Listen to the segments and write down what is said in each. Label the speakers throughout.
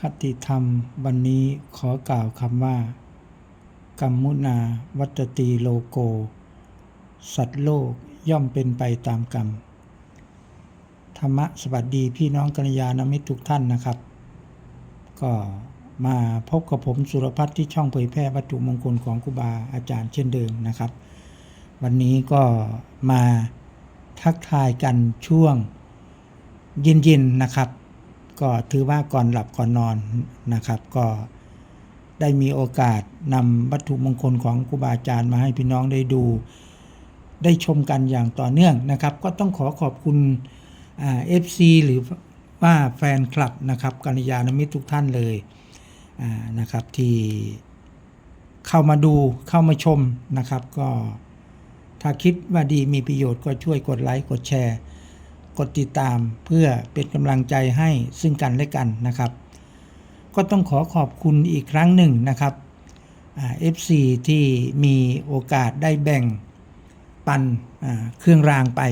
Speaker 1: คติธรรมวันนี้ขอกล่าวคำว่า กัมมุนาวัตตีโลโก สัตว์โลกย่อมเป็นไปตามกรรม ธรรมะสวัสดีพี่น้องกัลยาณมิตรทุกท่านนะครับ ก็มาพบกับผมสุรพัฒน์ที่ช่องเผยแพร่วัตถุมงคลของครูบาอาจารย์เช่นเดิมนะครับ วันนี้ก็มาทักทายกันช่วงเย็นๆนะครับ ก็ถือว่าก่อนหลับก่อนนอนนะครับ ก็ได้มีโอกาสนำวัตถุมงคลของครูบาอาจารย์มาให้พี่น้องได้ดู ได้ชมกันอย่างต่อเนื่องนะครับ ก็ต้องขอขอบคุณเอฟซีหรือว่าแฟนคลับนะครับกัลยาณมิตรทุกท่านเลยนะครับที่เข้ามาดูเข้ามาชมนะครับ ก็ถ้าคิดว่าดีมีประโยชน์ก็ช่วยกดไลค์กดแชร์ กดติดตามเพื่อเป็นกำลังใจให้ซึ่งกันและกันนะครับ ก็ต้องขอขอบคุณอีกครั้งหนึ่งนะครับเอ่า FC ที่มีโอกาสได้แบ่งปันเครื่องรางไป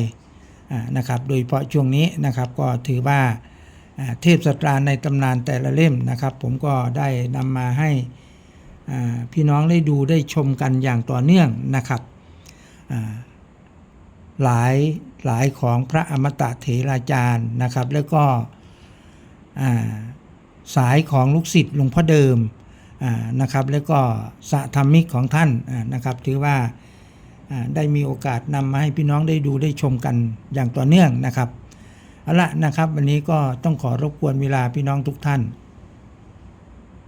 Speaker 1: นะครับ โดยเฉพาะช่วงนี้นะครับก็ถือว่าเทพสตราในตำนานแต่ละเล่มนะครับ ผมก็ได้นำมาให้พี่น้องได้ดูได้ชมกันอย่างต่อเนื่องนะครับ หลายหลายของพระอมตะเถราจารย์นะครับ แล้วก็สายของลูกศิษย์หลวงพ่อเดิมนะครับ แล้วก็สะธรรมิกของท่านนะครับ ถือว่าได้มีโอกาสนำมาให้พี่น้องได้ดูได้ชมกันอย่างต่อเนื่องนะครับเอาละนะครับ วันนี้ก็ต้องขอรบกวนเวลาพี่น้องทุกท่าน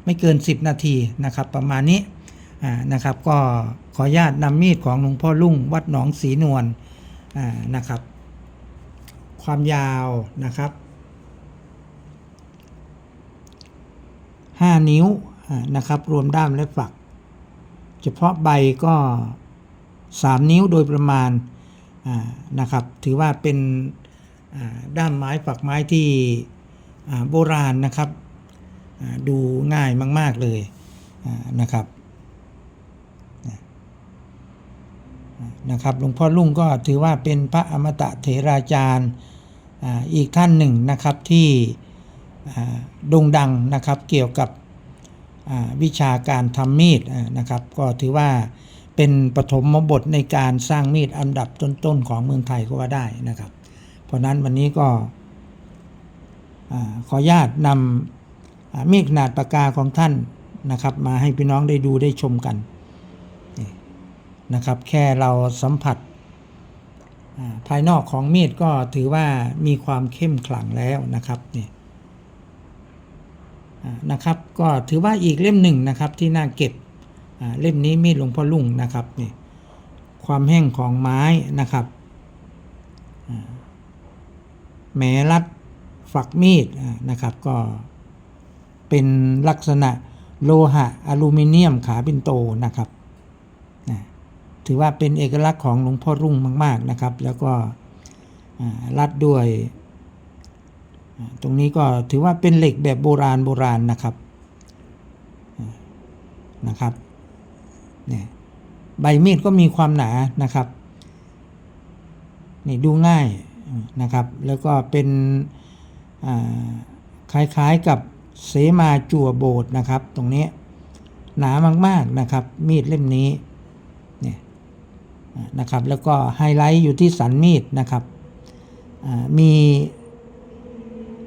Speaker 1: ไม่เกิน 10 นาทีนะครับ ประมาณนี้นะครับ ก็ขออนุญาตนำมีดของหลวงพ่อลุ่งวัดหนองศรีนวล นะครับ ความยาวนะครับ5 นิ้วนะครับ รวมด้ามและฝัก เฉพาะใบก็ 3 นิ้วโดยประมาณนะครับ ถือว่าเป็นด้ามไม้ฝักไม้ที่โบราณนะครับ ดูง่ายมาก ๆ เลยนะครับ นะครับหลวงพ่อลุ่งก็ถือว่าเป็นพระอมตะเถราจารย์อีกท่านหนึ่งนะครับที่โด่งดังนะครับเกี่ยวกับวิชาการทำมีดนะครับ ก็ถือว่าเป็นปฐมบทในการสร้างมีดอันดับต้นๆของเมืองไทยก็ว่าได้นะครับ เพราะนั้นวันนี้ก็ขออนุญาตนำมีดขนาดปากกาของท่านนะครับ มาให้พี่น้องได้ดูได้ชมกัน นะครับ แค่เราสัมผัสภายนอกของมีดก็ถือว่ามีความเข้มขลังแล้วนะครับนี่นะครับ ก็ถือว่าอีกเล่มหนึ่งนะครับที่น่าเก็บเล่มนี้มีดหลวงพ่อลุ่งนะครับนี่ความแห้งของไม้นะครับแหมรัดฝักมีดนะครับก็เป็นลักษณะโลหะอลูมิเนียมขาเป็นโตนะครับ ถือว่าเป็นเอกลักษณ์ของหลวงพ่อรุ่งมาก ๆนะครับ แล้วก็รัดด้วย ตรงนี้ก็ถือว่าเป็นเหล็กแบบโบราณโบราณนะครับนะครับเนี่ยใบมีดก็มีความหนานะครับนี่ดูง่ายนะครับ แล้วก็เป็นคล้ายๆกับเสมาจั่วโบดนะครับ ตรงนี้หนามากๆนะครับ มีดเล่มนี้ นะครับ แล้วก็ไฮไลท์อยู่ที่สันมีดนะครับมี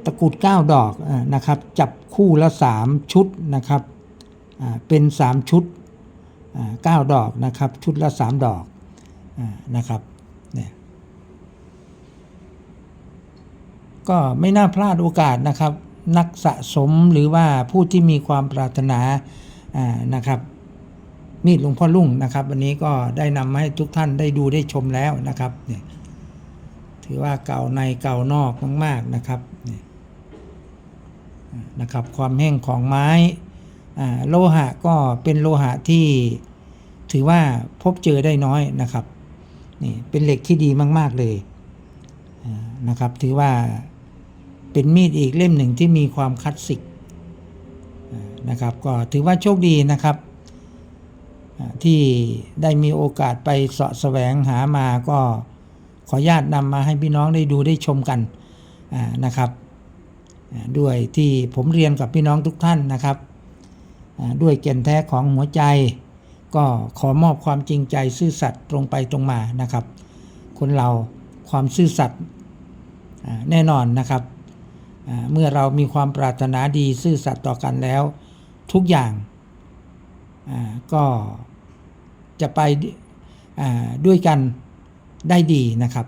Speaker 1: ตะกุด9ดอกนะครับ จับคู่ละ 3 ชุดนะครับเป็น 3 ชุดอ่า9ดอกนะครับ ชุดละ 3 ดอกนะครับเนี่ยก็ไม่น่าพลาดโอกาสนะครับ นักสะสมหรือว่าผู้ที่มีความปรารถนานะครับ มีดหลวงพ่อลุ่งนะครับ วันนี้ก็ได้นำมาให้ทุกท่านได้ดูได้ชมแล้วนะครับเนี่ยถือว่าเก่าในเก่านอกมากๆนะครับเนี่ยนะครับ ความแห้งของไม้อ่าโลหะก็เป็นโลหะที่ถือว่าพบเจอได้น้อยนะครับนี่เป็นเหล็กที่ดีมาก ๆเลยนะครับ ถือว่าเป็นมีดอีกเล่มหนึ่งที่มีความคลาสสิกนะครับ ก็ถือว่าโชคดีนะครับ ที่ได้มีโอกาสไปเสาะแสวงหามาก็ขออนุญาตนำมาให้พี่น้องได้ดูได้ชมกันนะครับ ด้วยที่ผมเรียนกับพี่น้องทุกท่านนะครับ ด้วยแก่นแท้ของหัวใจ ก็ขอมอบความจริงใจซื่อสัตย์ตรงไปตรงมานะครับ คนเราความซื่อสัตย์แน่นอนนะครับเมื่อเรามีความปรารถนาดีซื่อสัตย์ต่อกันแล้ว ทุกอย่างก็ จะไปด้วยกันได้ดีนะครับ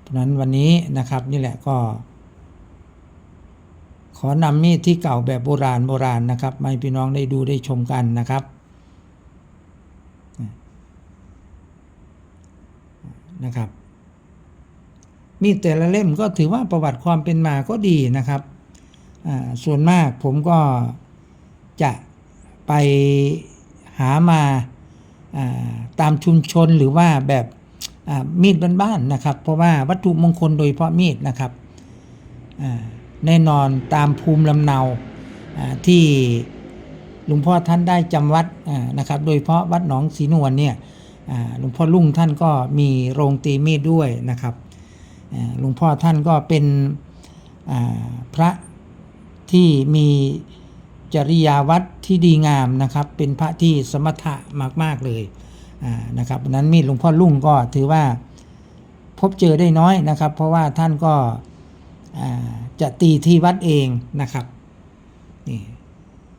Speaker 1: เพราะนั้นวันนี้นะครับนี่แหละก็ ขอนำมีดที่เก่าแบบโบราณโบราณนะครับมาให้พี่น้องได้ดูได้ชมกันนะครับนะครับ มีดแต่ละเล่มก็ถือว่าประวัติความเป็นมาก็ดีนะครับส่วนมากผมก็จะไปหามา ตามชุมชนหรือว่าแบบมีดบ้านๆนะครับ เพราะว่าวัตถุมงคลโดยเฉพาะมีดนะครับแน่นอนตามภูมิลำเนาที่หลวงพ่อท่านได้จำวัดนะครับ โดยเฉพาะวัดหนองศรีนวลเนี่ยหลวงพ่อลุ่งท่านก็มีโรงตีมีดด้วยนะครับหลวงพ่อท่านก็เป็นพระที่มี จริยาวัดที่ดีงามนะครับ เป็นพระที่สมถะมาก ๆ เลยนะครับนั้นมีดหลวงพ่อลุ่งก็ถือว่าพบเจอได้น้อยนะครับ เพราะว่าท่านก็จะตีที่วัดเองนะครับนี่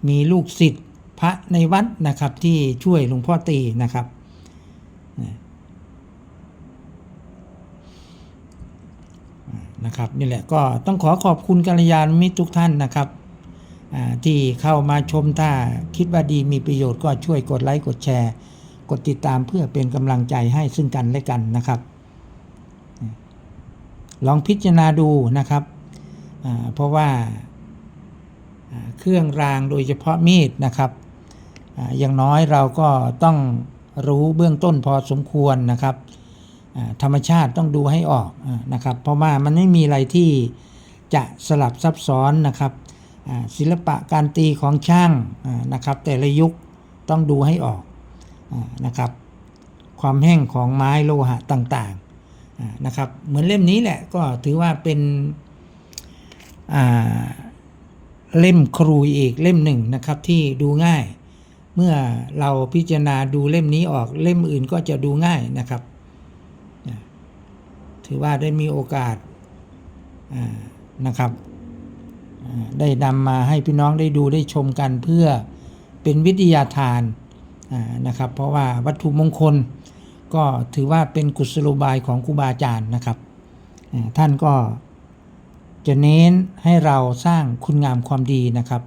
Speaker 1: มีลูกศิษย์พระในวัดนะครับที่ช่วยหลวงพ่อตีนะครับนะครับนี่แหละก็ต้องขอขอบคุณกัลยาณมิตรทุกท่านนะครับ ที่เข้ามาชมถ้าคิดว่าดีมีประโยชน์ก็ช่วยกดไลค์กดแชร์ กดติดตามเพื่อเป็นกำลังใจให้ซึ่งกันและกันนะครับ ลองพิจารณาดูนะครับ เพราะว่าเครื่องรางโดยเฉพาะมีดนะครับ อย่างน้อยเราก็ต้องรู้เบื้องต้นพอสมควรนะครับ ธรรมชาติต้องดูให้ออกนะครับ เพราะว่ามันไม่มีอะไรที่จะสลับซับซ้อนนะครับ ศิลปะการตีของช่างนะครับ แต่ละยุคต้องดูให้ออกนะครับ ความแห้งของไม้โลหะต่างๆนะครับ เหมือนเล่มนี้แหละก็ถือว่าเป็นเล่มครูอีกเล่มหนึ่งนะครับที่ดูง่าย เมื่อเราพิจารณาดูเล่มนี้ออกเล่มอื่นก็จะดูง่ายนะครับ ถือว่าได้มีโอกาสนะครับ ได้นำมาให้พี่น้องได้ดูได้ชมกันเพื่อเป็นวิทยาทานนะครับ เพราะว่าวัตถุมงคลก็ถือว่าเป็นกุศโลบายของครูบาอาจารย์นะครับ ท่านก็จะเน้นให้เราสร้างคุณงามความดีนะครับ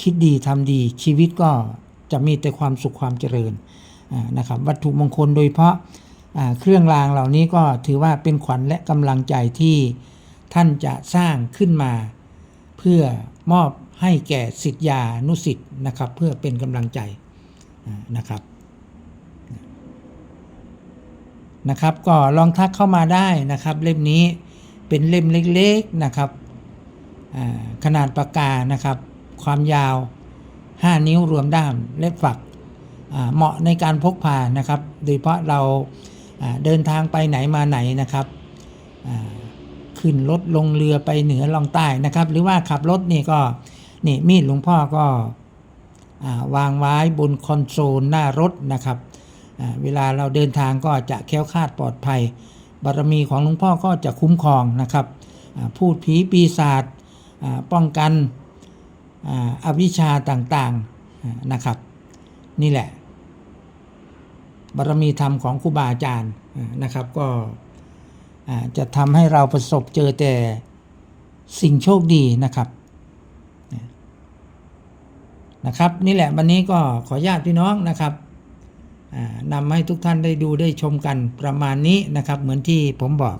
Speaker 1: คิดดีทำดีชีวิตก็จะมีแต่ความสุขความเจริญนะครับ วัตถุมงคลโดยเฉพาะเครื่องรางเหล่านี้ก็ถือว่าเป็นขวัญและกำลังใจที่ท่านจะสร้างขึ้นมา เพื่อมอบให้แก่สิทธิยานุสิทธ์นะครับ เพื่อเป็นกำลังใจนะครับนะครับ ก็ลองทักเข้ามาได้นะครับ เล่มนี้เป็นเล่มเล็กๆนะครับขนาดปากกานะครับ ความยาว 5 นิ้วรวมด้ามเล็บฝักเหมาะในการพกพานะครับ โดยเฉพาะเราเดินทางไปไหนมาไหนนะครับ ขึ้นรถลงเรือไปเหนือลองใต้นะครับ หรือว่าขับรถนี่ก็นี่มีดหลวงพ่อก็วางไว้บนคอนโซลหน้ารถนะครับเวลาเราเดินทางก็จะแค้วคาดปลอดภัย บารมีของหลวงพ่อก็จะคุ้มครองนะครับพูดผีปีศาจป้องกันอวิชชาต่างๆนะครับ นี่แหละ บารมีธรรมของครูบาอาจารย์นะครับก็ จะทำให้เราประสบเจอแต่สิ่งโชคดีนะครับนะครับ นี่แหละวันนี้ก็ขออนุญาตพี่น้องนะครับอ่านำให้ทุกท่านได้ดูได้ชมกันประมาณนี้นะครับ เหมือนที่ผมบอก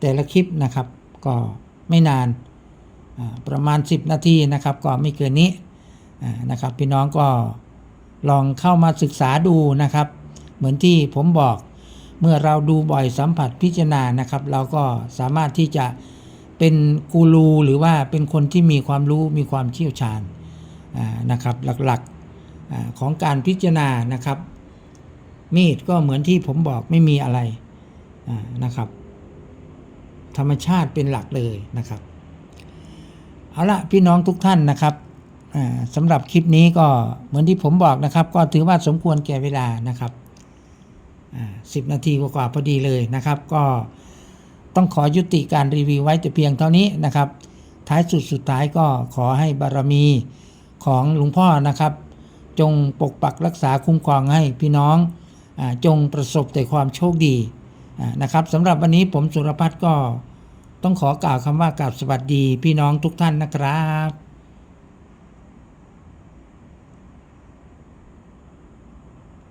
Speaker 1: แต่ละคลิปนะครับ ก็ไม่นานประมาณ 10 นาทีนะครับ ก็ไม่เกินนี้นะครับ พี่น้องก็ลองเข้ามาศึกษาดูนะครับ เหมือนที่ผมบอก เมื่อเราดูบ่อยสัมผัสพิจารณานะครับ เราก็สามารถที่จะเป็นกูรูหรือว่าเป็นคนที่มีความรู้มีความเชี่ยวชาญนะครับ หลักๆของการพิจารณานะครับ มีดก็เหมือนที่ผมบอกไม่มีอะไรนะครับ ธรรมชาติเป็นหลักเลยนะครับ เอาละพี่น้องทุกท่านนะครับสำหรับคลิปนี้ก็เหมือนที่ผมบอกนะครับ ก็ถือว่าสมควรแก่เวลานะครับ สิบนาทีกว่าๆพอดีเลยนะครับ ก็ต้องขอยุติการรีวิวไว้แต่เพียงเท่านี้นะครับ ท้ายสุดสุดท้ายก็ขอให้บารมีของหลวงพ่อนะครับ จงปกปักรักษาคุ้มครองให้พี่น้องอจงประสบแต่ความโชคดีนะครับสำหรับวันนี้ผมสุรพัฒน์ก็ต้องขอกล่าวคำว่ากราบสวัสดีพี่น้องทุกท่านนะครับ